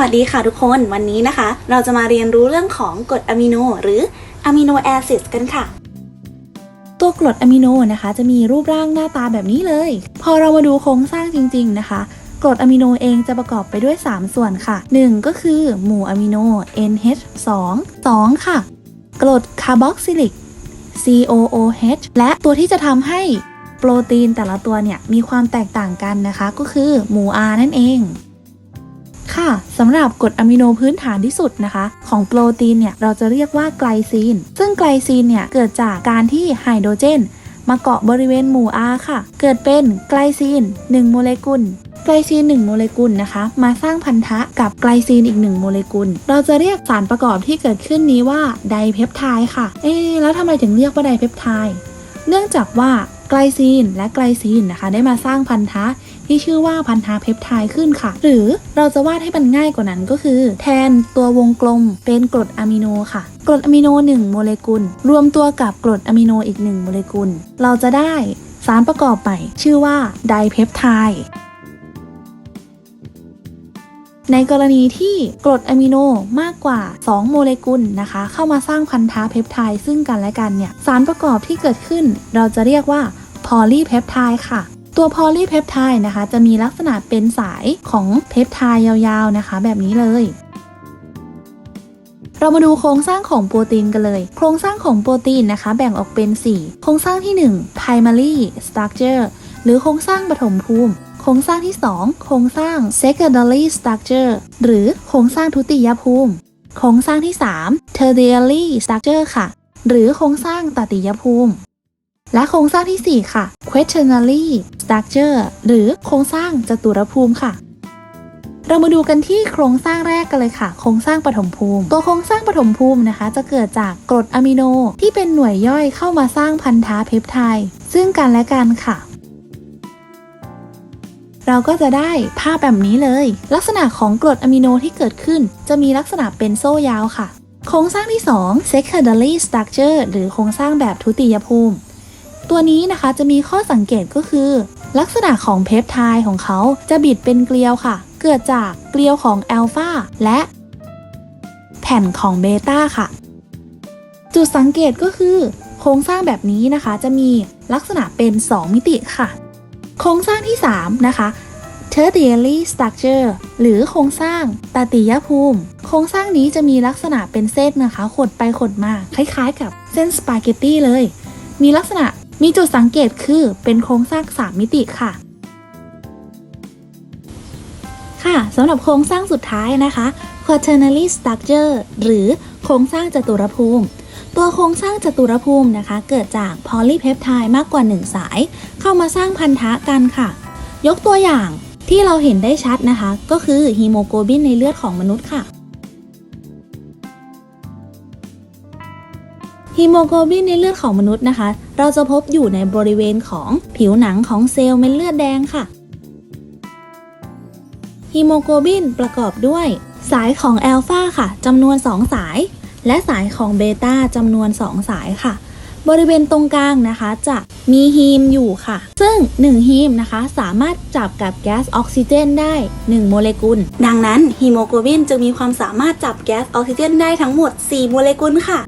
วัสดีค่ะทุกคนวันนี้นะคะ เราจะมาเรียนรู้เรื่องของกรดอะมิโนหรืออะมิโนแอซิดกันค่ะ ตัวกรดอะมิโนนะคะ จะมีรูปร่างหน้าตาแบบนี้เลย พอเรามาดูโครงสร้างจริง ๆ นะคะกรดอะมิโนเองจะประกอบไปด้วย 3 ส่วนค่ะ 1 ก็คือหมู่อะมิโน NH2 2 ค่ะ กรดคาร์บอกซิลิก COOH และตัวที่จะทำให้โปรตีนแต่ละตัวเนี่ยมีความแตกต่างกันนะคะ ก็คือหมู่ R นั่นเอง ค่ะสำหรับกรดอะมิโนพื้นฐานที่สุดนะคะ ของโปรตีนเนี่ยเราจะเรียกว่าไกลซีน ซึ่งไกลซีนเนี่ยเกิดจากการที่ไฮโดรเจน มาเกาะบริเวณหมู่ R ค่ะ เกิดเป็นไกลซีน 1 โมเลกุลไกลซีน 1 โมเลกุลนะคะ มาสร้างพันธะกับไกลซีนอีก 1 โมเลกุล เราจะเรียกสารประกอบที่เกิดขึ้นนี้ว่าไดเพปไทด์ค่ะ เอ๊แล้วทำไมถึงเรียกว่าไดเพปไทด์เนื่องจากว่าไกลซีนและไกลซีนนะคะ ได้มาสร้างพันธะ ที่ชื่อว่าพันธะเพปไทด์ขึ้นค่ะ หรือเราจะวาดให้มันง่ายกว่านั้นก็คือ แทนตัววงกลมเป็นกรดอะมิโนค่ะ กรดอะมิโน 1 โมเลกุล รวมตัวกับกรดอะมิโนอีก 1 โมเลกุล เราจะได้สารประกอบใหม่ชื่อว่าไดเพปไทด์ในกรณีที่กรดอะมิโนมากกว่า 2 โมเลกุลนะคะ เข้ามาสร้างพันธะเพปไทด์ซึ่งกันและกันเนี่ย สารประกอบที่เกิดขึ้น เราจะเรียกว่าพอลีเพปไทด์ค่ะ ตัวพอลีเพปไทด์นะคะ จะมีลักษณะเป็นสายของเพปไทด์ยาวๆนะคะ แบบนี้เลยเรามาดูโครงสร้างของโปรตีนกันเลย โครงสร้างของโปรตีนนะคะ แบ่งออกเป็น 4 โครงสร้างที่ 1 primary structure หรือโครงสร้างปฐมภูมิ โครงสร้างที่ 2 โครงสร้าง secondary structure หรือโครงสร้างทุติยภูมิ โครงสร้างที่ 3 tertiary structure ค่ะ หรือโครงสร้างตติยภูมิ และโครงสร้างที่ 4 ค่ะ quaternary structure หรือโครงสร้างจตุรภูมิค่ะ เรามาดูกันที่โครงสร้างแรกกันเลยค่ะ โครงสร้างปฐมภูมิ ตัวโครงสร้างปฐมภูมินะคะ จะเกิดจากกรดอะมิโนที่เป็นหน่วยย่อยเข้ามาสร้างพันธะเพปไทด์ซึ่งกันและกันค่ะเราก็จะได้ภาพแบบนี้เลย ลักษณะของกรดอะมิโนที่เกิดขึ้น จะมีลักษณะเป็นโซ่ยาวค่ะ โครงสร้างที่ 2 secondary structure หรือโครงสร้างแบบทุติยภูมิ ตัวนี้นะคะจะมีข้อสังเกตก็คือ ลักษณะของเพปไทด์ของเขาจะบิดเป็นเกลียวค่ะ เกิดจากเกลียวของอัลฟาและแผ่นของเบต้าค่ะ จุดสังเกตก็คือ โครงสร้างแบบนี้นะคะจะมีลักษณะเป็น 2 มิติค่ะ โครงสร้างที่ 3 นะคะ tertiary structure หรือโครงสร้างตติยภูมิ โครงสร้างนี้จะมีลักษณะเป็นเส้นนะคะ ขดไปขดมา คล้ายๆกับเส้นสปาเกตตี้เลย มีลักษณะ มีจุดสังเกตคือเป็นโครงสร้าง 3 มิติค่ะ ค่ะสำหรับโครงสร้างสุดท้ายนะคะ quaternary structure หรือโครงสร้างจตุรภูมิ ตัวโครงสร้างจตุรภูมินะคะ เกิดจากโพลีเพปไทด์มากกว่า 1 สาย เข้ามาสร้างพันธะกันค่ะ ยกตัวอย่างที่เราเห็นได้ชัดนะคะ ก็คือฮีโมโกลบินในเลือดของมนุษย์ค่ะ ฮีโมโกลบินในเลือดของมนุษย์นะคะ เราจะพบอยู่ในบริเวณของผิวหนังของเซลล์เม็ดเลือดแดงค่ะฮีโมโกลบินประกอบด้วย สายของแอลฟาค่ะจำนวน 2 สาย และสายของเบต้าจำนวน 2 สายค่ะ บริเวณตรงกลางนะคะ จะมีฮีมอยู่ค่ะ ซึ่ง 1 ฮีมนะคะ สามารถจับกับแก๊สออกซิเจนได้ 1 โมเลกุล ดังนั้นฮีโมโกลบินจึงมีความสามารถจับแก๊สออกซิเจนได้ทั้งหมด 4 โมเลกุลค่ะ